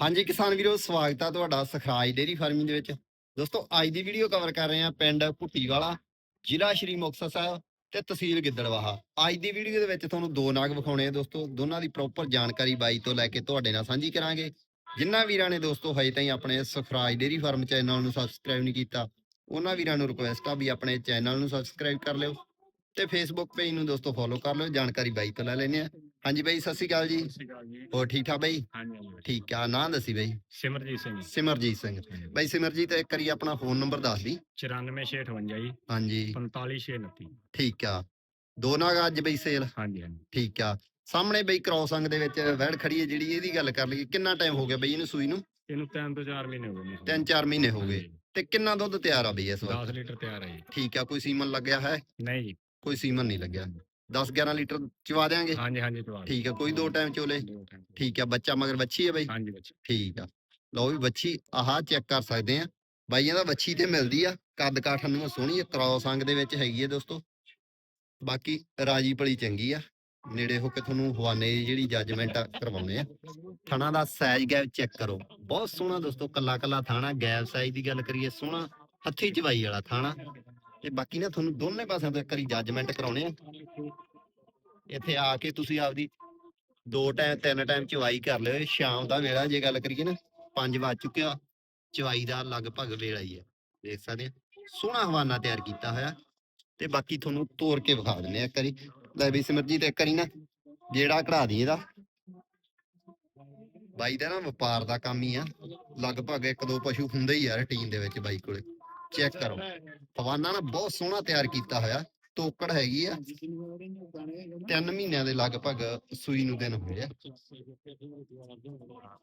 ਹਾਂਜੀ, ਕਿਸਾਨ ਵੀਰੋ, ਸਵਾਗਤ ਆ ਤੁਹਾਡਾ ਸਖਰਾਜ ਡੇਰੀ ਫਾਰਮਿੰਗ ਦੇ ਵਿੱਚ। ਦੋਸਤੋ, ਅੱਜ ਦੀ ਵੀਡੀਓ ਕਵਰ ਕਰ ਰਹੇ ਹਾਂ ਪਿੰਡ ਭੁੱਟੀਵਾਲਾ, ਜ਼ਿਲ੍ਹਾ ਸ਼੍ਰੀ ਮੁਕਤਸਰ ਸਾਹਿਬ ਤੇ ਤਹਿਸੀਲ ਗਿੱਦੜਵਾਹਾ। ਅੱਜ ਦੀ ਵੀਡੀਓ ਦੇ ਵਿੱਚ ਤੁਹਾਨੂੰ ਦੋ ਨਾਗ ਵਿਖਾਉਣੇ ਆ ਦੋਸਤੋ। ਦੋਨਾਂ ਦੀ ਪ੍ਰੋਪਰ ਜਾਣਕਾਰੀ ਬਾਈ ਤੋਂ ਲੈ ਕੇ ਤੁਹਾਡੇ ਨਾਲ ਸਾਂਝੀ ਕਰਾਂਗੇ। ਜਿਨ੍ਹਾਂ ਵੀਰਾਂ ਨੇ ਦੋਸਤੋ ਹਜੇ ਤਾਈਂ ਆਪਣੇ ਸਖਰਾਜ ਡੇਰੀ ਫਾਰਮ ਚੈਨਲ ਨੂੰ ਸਬਸਕ੍ਰਾਈਬ ਨਹੀਂ ਕੀਤਾ, ਉਹਨਾਂ ਵੀਰਾਂ ਨੂੰ ਰਿਕੁਐਸਟ ਆ ਵੀ ਆਪਣੇ ਚੈਨਲ ਨੂੰ ਸਬਸਕ੍ਰਾਈਬ ਕਰ ਲਿਓ ਤੇ ਫੇਸਬੁੱਕ ਪੇਜ ਨੂੰ ਦੋਸਤੋ ਫੋਲੋ ਕਰ ਲਿਓ। ਜਾਣਕਾਰੀ ਬਾਈ ਤੋਂ ਲੈ ਲੈਣੇ ਆ ਹਾਂਜੀ ਬਾਈ ਸਤਿ ਸ਼੍ਰੀ ਅਕਾਲ ਜੀ। ਜੀ। ਹੋਰ ਠੀਕ ਠਾਕ ਬਾਈ? ਹਾਂਜੀ ਠੀਕ ਆ ਨਾਂ ਦੱਸੀ ਬਾਈ। ਸਿਮਰਜੀਤ ਸਿੰਘ। ਸਿਮਰਜੀਤ ਸਿੰਘ। ਬਾਈ ਸਿਮਰਜੀਤ ਇੱਕ ਵਾਰੀ ਆਪਣਾ ਫੋਨ ਨੰਬਰ ਦੱਸ ਦੀ। 94658 ਜੀ। ਹਾਂਜੀ। 45629 ਠੀਕ ਆ। ਦੋ ਨਾਗ ਅੱਜ ਬਈ ਸੇਲ। ਹਾਂਜੀ ਹਾਂਜੀ। ਠੀਕ ਆ। ਸਾਹਮਣੇ ਬਈ ਕ੍ਰੋਸ ਅੰਗ ਦੇ ਵਿੱਚ ਵੈੜ ਖੜੀ ਹੈ ਜਿਹੜੀ ਇਹਦੀ ਗੱਲ ਕਰ ਲਈਏ। ਕਿੰਨਾ ਟਾਈਮ ਹੋ ਗਿਆ ਬਈ ਇਹਨੂੰ ਸੂਈ ਨੂੰ? ਇਹਨੂੰ ਤਿੰਨ ਤੋਂ 4 ਮਹੀਨੇ ਹੋ ਗਏ ਤਿੰਨ ਚਾਰ ਮਹੀਨੇ ਹੋ ਗਏ। ਤੇ ਕਿੰਨਾ ਦੁੱਧ ਤਿਆਰ ਆ ਬਈ ਇਸ 10 ਵਕਤ ਲੀਟਰ ਤਿਆਰ ਹੈ ਜੀ। ਠੀਕ ਆ ਕੋਈ ਸੀਮਨ ਲੱਗਿਆ ਹੈ? ਨਹੀਂ ਜੀ। ਕੋਈ ਸੀਮਨ ਨਹੀਂ ਲੱਗਿਆ। 10 11 ਲੀਟਰ ਚਵਾ ਦੇਾਂਗੇ ਹਾਂਜੀ ਹਾਂਜੀ ਦਿਓ। ਠੀਕ ਆ ਕੋਈ ਦੋ ਟਾਈਮ ਚੋਲੇ। ਦੋ time। ਠੀਕ ਆ ਬੱਚਾ ਮਗਰ ਬੱਚੀ ਹੈ ਬਈ। ਹਾਂਜੀ ਬੱਚੇ। ਠੀਕ ਆ। ਲਓ ਵੀ ਬੱਚੀ ਆਹ ਚੈੱਕ ਕਰ ਸਕਦੇ ਆ। ਬਾਈਆਂ ਦਾ ਬੱਚੀ ਤੇ ਮਿਲਦੀ ਆ। ਕੱਦ ਕਾਠ ਨੂੰ ਸੋਹਣੀ ਆ ਕ੍ਰੋਸ ਅੰਗ ਦੇ ਵਿੱਚ ਹੈਗੀ ਆ ਦੋਸਤੋ। ਬਾਕੀ ਰਾਜੀ ਭਲੀ ਚੰਗੀ ਆ। ਨੇੜੇ ਹੋ ਕੇ ਤੁਹਾਨੂੰ ਹਵਾਨੇ ਦੀ ਜਿਹੜੀ ਜੱਜਮੈਂਟ ਕਰਵਾਉਣੇ ਆ। ਥਣਾ ਦਾ ਸਾਈਜ਼ ਗੈਪ ਚੈੱਕ ਕਰੋ। ਬਹੁਤ ਸੋਹਣਾ ਦੋਸਤੋ ਕੱਲਾ ਕੱਲਾ ਥਾਣਾ ਗੈਪ ਸਾਈਜ਼ ਦੀ ਗੱਲ ਕਰੀਏ ਸੋਹਣਾ ਹੱਥੀ ਚਵਾਈ ਵਾਲਾ ਥਾਣਾ। ਤੇ ਬਾਕੀ ਨਾ ਤੁਹਾਨੂੰ ਦੋਨੇ ਪਾਸਿਆਂ ਤੋਂ ਇੱਕ ਵਾਰੀ ਜੱਜਮੈਂਟ ਕਰਾਉਣੇ ਆ। ਇੱਥੇ ਆ ਕੇ ਤੁਸੀਂ ਆਪਦੀ ਦੋ ਟਾਈਮ, ਤਿੰਨ ਟਾਈਮ ਚਵਾਈ ਕਰ ਲਿਓ। ਸ਼ਾਮ ਦਾ ਵੇਲਾ ਜੇ ਗੱਲ ਕਰੀਏ ਨਾ 5 ਵੱਜ ਚੁੱਕਿਆ ਚਵਾਈ ਦਾ ਲਗਭਗ ਵੇਲਾ ਹੀ ਹੈ ਦੇਖ ਸਕਦੇ ਆ। ਸੋਹਣਾ ਹਵਾਨਾ ਤਿਆਰ ਕੀਤਾ ਹੋਇਆ। ਤੇ ਬਾਕੀ ਤੁਹਾਨੂੰ ਤੋੜ ਕੇ ਵਿਖਾ ਦਿੰਦੇ ਆ ਇੱਕ ਵਾਰੀ। ਲੈ ਵੀ ਸਿਮਰਜੀਤ, ਇੱਕ ਵਾਰੀ ਨਾ ਜਿਹੜਾ ਕਢਾ ਦੀ ਇਹਦਾ। ਬਾਈ ਦਾ ਨਾ ਵਪਾਰ ਦਾ ਕੰਮ ਹੀ ਆ। ਲਗਭਗ ਇੱਕ ਦੋ ਪਸ਼ੂ ਹੁੰਦੇ ਹੀ ਆ ਰੂਟੀਨ ਦੇ ਵਿੱਚ ਬਾਈ ਕੋਲੇ। ਚੈੱਕ ਕਰੋ। ਹਵਾਨਾ ਨਾ ਬਹੁਤ ਸੋਹਣਾ ਤਿਆਰ ਕੀਤਾ ਹੋਇਆ। ਤੋਕੜ ਹੈਗੀ ਆ। ਤਿੰਨ ਮਹੀਨਿਆਂ ਦੇ ਲਗਭਗ ਸੂਈ ਨੂੰ ਦਿਨ ਹੋਏ ਆ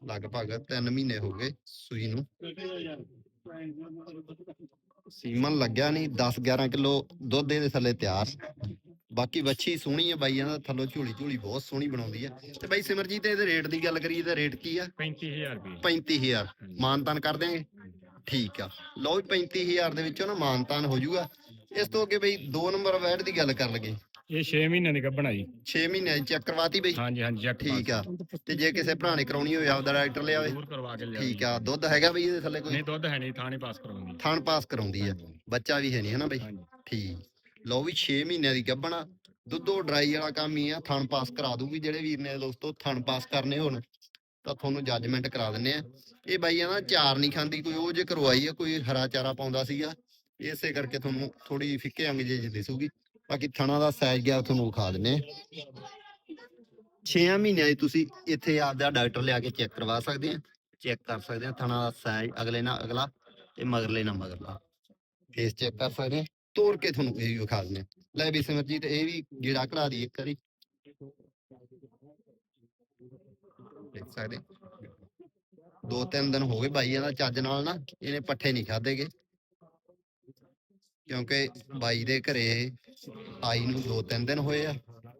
ਲਗਭਗ 3 ਮਹੀਨੇ ਹੋ ਗਏ ਸੂਈ ਨੂੰ। ਸੀਮਨ ਲੱਗਿਆ ਨਹੀਂ। 10 11 ਕਿਲੋ ਦੁੱਧ ਇਹਦੇ ਥੱਲੇ ਤਿਆਰ। ਬਾਕੀ ਵੱਛੀ ਸੋਹਣੀ ਹੈ ਬਾਈਆਂ ਦਾ ਥੱਲੋਂ ਝੋਲੀ ਝੋਲੀ ਬਹੁਤ ਸੋਹਣੀ ਬਣਾਉਂਦੀ ਹੈ ਤੇ ਬਾਈ ਸਿਮਰਜੀਤ ਇਹਦੇ ਰੇਟ ਦੀ ਗੱਲ ਕਰੀਏ ਤਾਂ ਰੇਟ ਕੀ ਆ? 35000 ਰੁਪਏ। 35000 ਮਾਨਤਾਨ ਕਰ ਦਿਆਂਗੇ। ਠੀਕ ਆ। ਲਓ ਵੀ 35000 ਦੇ ਵਿੱਚੋਂ ਨਾ ਮਾਨਤਾਨ ਹੋ ਜਾਊਗਾ। ਇਸ ਤੋਂ ਅੱਗੇ ਬਈ 2 ਨੰਬਰ ਵੈਟ ਦੀ ਗੱਲ ਕਰ ਲਗੇ ਇਹ 6 ਮਹੀਨਿਆਂ ਦੀ ਗੱਭਣਾ ਜੀ। 6 ਮਹੀਨਿਆਂ ਦੀ ਚੈੱਕ ਕਰਵਾਤੀ ਬਈ? ਹਾਂਜੀ ਹਾਂਜੀ ਚੈੱਕ ਠੀਕ ਆ। ਤੇ ਜੇ ਕਿਸੇ ਭਰਾ ਨੇ ਕਰਾਉਣੀ ਹੋਵੇ ਆਪਦਾ ਡਾਇਰੈਕਟਰ ਲਿਆਵੇ ਦੂਰ ਕਰਵਾ ਕੇ ਲਿਆ ਠੀਕ ਆ। ਦੁੱਧ ਹੈਗਾ ਬਈ ਇਹਦੇ ਥੱਲੇ ਕੋਈ? ਨਹੀਂ ਦੁੱਧ ਹੈ ਨਹੀਂ ਥਾਣੇ ਪਾਸ ਕਰਾਉਂਦੀ। ਥਣ ਪਾਸ ਕਰਾਉਂਦੀ ਆ। ਬੱਚਾ ਵੀ ਹੈ ਨਹੀਂ ਹਨਾ ਬਈ? ਠੀਕ। ਲਓ ਵੀ 6 ਮਹੀਨਿਆਂ ਦੀ ਗੱਭਣਾ। ਦੁੱਧੋ ਡਰਾਈ ਵਾਲਾ ਕੰਮ ਹੀ ਆ। ਥਣ ਪਾਸ ਕਰਾ ਦੂਗੀ ਜਿਹੜੇ ਵੀਰ ਨੇ ਦੋਸਤੋ ਥਣ ਪਾਸ ਕਰਨੇ ਹੋਣ। ਤਾਂ ਤੁਹਾਨੂੰ ਜੱਜਮੈਂਟ ਕਰਾ ਦਿੰਨੇ ਆ। ਇਹ ਬਾਈਆਂ ਦਾ ਚਾਰ ਨਹੀਂ ਖਾਂਦੀ, ਕੋਈ ਉਹ ਜੇ ਕਰਵਾਈ ਆ, ਕੋਈ ਹਰਾ ਚਾਰਾ ਪਾਉਂਦਾ ਸੀਗਾ। ਇਸੇ ਕਰਕੇ ਤੁਹਾਨੂੰ ਥੋੜੀ ਫਿੱਕੇ ਅੰਗ ਜੇ ਦਿਸੂਗੀ। ਬਾਕੀ ਥਣਾ ਦਾ ਸਾਈਜ਼ ਗਿਆ, ਤੁਹਾਨੂੰ ਵਿਖਾ ਦਿੰਨੇ ਆ। 6 ਮਹੀਨਿਆਂ ਦੀ ਤੁਸੀਂ ਇੱਥੇ ਆਪਦਾ ਡਾਕਟਰ ਲਿਆ ਕੇ ਚੈੱਕ ਕਰਵਾ ਸਕਦੇ ਆ। ਚੈੱਕ ਕਰ ਸਕਦੇ ਆ ਥਣਾ ਦਾ ਸਾਈਜ਼ ਅਗਲੇ ਨਾਲ ਅਗਲਾ ਤੇ ਮਗਰਲੇ ਨਾਲ ਮਗਰਲਾ। ਫੇਸ ਚੈੱਕ ਕਰ ਸਕਦੇ ਆ। ਤੋੜ ਕੇ ਤੁਹਾਨੂੰ ਇਹ ਵਿਖਾ ਦਿੰਦੇ ਆ। ਲੈ ਵੀ ਸਿਮਰਜੀਤ, ਇਹ ਵੀ ਜਿਹੜਾ ਕਢਾ ਦੀ ਇੱਕ ਵਾਰੀ। ਦੇਖ ਸਕਦੇ ਦੋ ਤਿੰਨ ਦਿਨ ਹੋ ਗਏ ਬਾਈ ਇਹਦਾ ਚੱਜ ਨਾਲ ਨਾ, ਇਹਨੇ ਪੱਠੇ ਨਹੀਂ ਖਾਧੇਗੇ ਕਿਉਂਕਿ ਬਾਈ ਦੇ ਘਰੇ ਆਈ ਨੂੰ ਦੋ ਤਿੰਨ ਦਿਨ ਹੋਏ ਆ।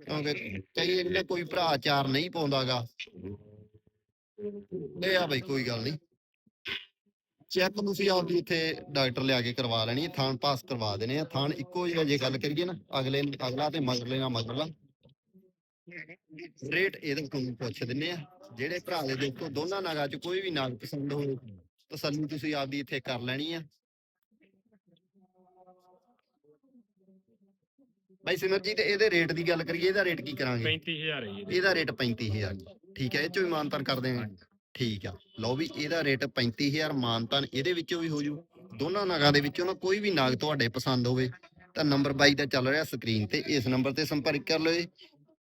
ਕਿਉਂਕਿ ਕਈ ਇਹਨੇ ਕੋਈ ਭਰਾ ਚਾਰ ਨਹੀਂ ਪਾਉਂਦਾਗਾ ਲੈ ਆ ਬਾਈ, ਕੋਈ ਗੱਲ ਨਹੀਂ। ਚੈੱਕ ਤੁਸੀਂ ਆਪਦੀ ਇੱਥੇ ਡਾਕਟਰ ਲਿਆ ਕੇ ਕਰਵਾ ਲੈਣੀ ਹੈ ਥਾਣ ਪਾਸ ਕਰਵਾ ਦੇਣੇ ਆ। ਥਾਣ ਇੱਕੋ ਜਿਹਾ ਜੇ ਗੱਲ ਕਰੀਏ ਨਾ, ਅਗਲੇ, ਅਗਲਾ ਤੇ ਮਗਰਲੇ ਨਾਲ ਮਗਰਲਾ। ਰੇਟ ਇਹਦੇ ਕੋਲ ਪੁੱਛ ਦਿੰਨੇ ਆ। ਜਿਹੜੇ ਭਰਾ ਦੇ ਦੇਖੋ ਦੋਨਾਂ ਨਾਗਾਂ ਚ ਕੋਈ ਵੀ ਨਾਗ ਪਸੰਦ ਹੋਵੇ ਤਸੱਲੀ ਤੁਸੀਂ ਆਪਦੀ ਇੱਥੇ ਕਰ ਲੈਣੀ ਆ। ਬਾਈ ਸਿਮਰਜੀਤ ਇਹਦੇ ਰੇਟ ਦੀ ਗੱਲ ਕਰੀਏ ਇਹਦਾ ਰੇਟ ਕੀ ਕਰਾਂਗੇ? 35000 ਹੈ ਜੀ ਇਹਦੀ। ਰੇਟ 35000 ਠੀਕ ਹੈ ਇਹ ਚੋਂ ਵੀ ਮਾਨਤਨ ਕਰ ਦੇਵਾਂਗੇ। ਠੀਕ ਆ। ਲਓ ਵੀ ਇਹਦਾ ਰੇਟ 35000 ਮਾਨਤਨ ਇਹਦੇ ਵਿੱਚੋਂ ਵੀ ਹੋ ਜੂ। ਦੋਨਾਂ ਨਾਗਾਂ ਦੇ ਵਿੱਚੋਂ ਨਾ ਕੋਈ ਵੀ ਨਾਗ ਤੁਹਾਡੇ ਪਸੰਦ ਹੋਵੇ ਤਾਂ ਨੰਬਰ 22 ਦਾ ਚੱਲ ਰਿਹਾ ਸਕਰੀਨ ਤੇ। ਇਸ ਨੰਬਰ ਤੇ ਸੰਪਰਕ ਕਰ ਲਓ ਜੀ।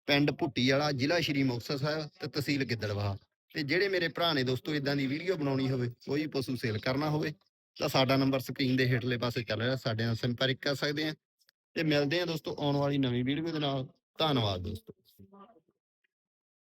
ਪਿੰਡ ਭੁੱਟੀ ਵਾਲਾ, ਜ਼ਿਲ੍ਹਾ ਸ਼੍ਰੀ ਮੁਕਤਸਰ ਸਾਹਿਬ ਤੇ ਤਹਿਸੀਲ ਗਿੱਦੜਵਾਹਾ। ਤੇ ਜਿਹੜੇ ਮੇਰੇ ਭਰਾ ਨੇ ਦੋਸਤੋ ਇਦਾਂ ਦੀ ਵੀਡੀਓ ਬਣਾਉਣੀ ਹੋਵੇ, ਕੋਈ ਪਸ਼ੂ ਸੇਲ ਕਰਨਾ ਹੋਵੇ, ਤਾਂ ਸਾਡਾ ਨੰਬਰ ਸਕਰੀਨ ਦੇ ਹੇਠਲੇ ਪਾਸੇ ਚੱਲ ਰਿਹਾ, ਸਾਡੇ ਨਾਲ ਸੰਪਰਕ ਕਰ ਸਕਦੇ ਆ। ਤੇ ਮਿਲਦੇ ਆ ਦੋਸਤੋ, ਆਉਣ ਵਾਲੀ ਨਵੀਂ ਵੀਡੀਓ ਦੇ ਨਾਲ। ਧੰਨਵਾਦ ਦੋਸਤੋ।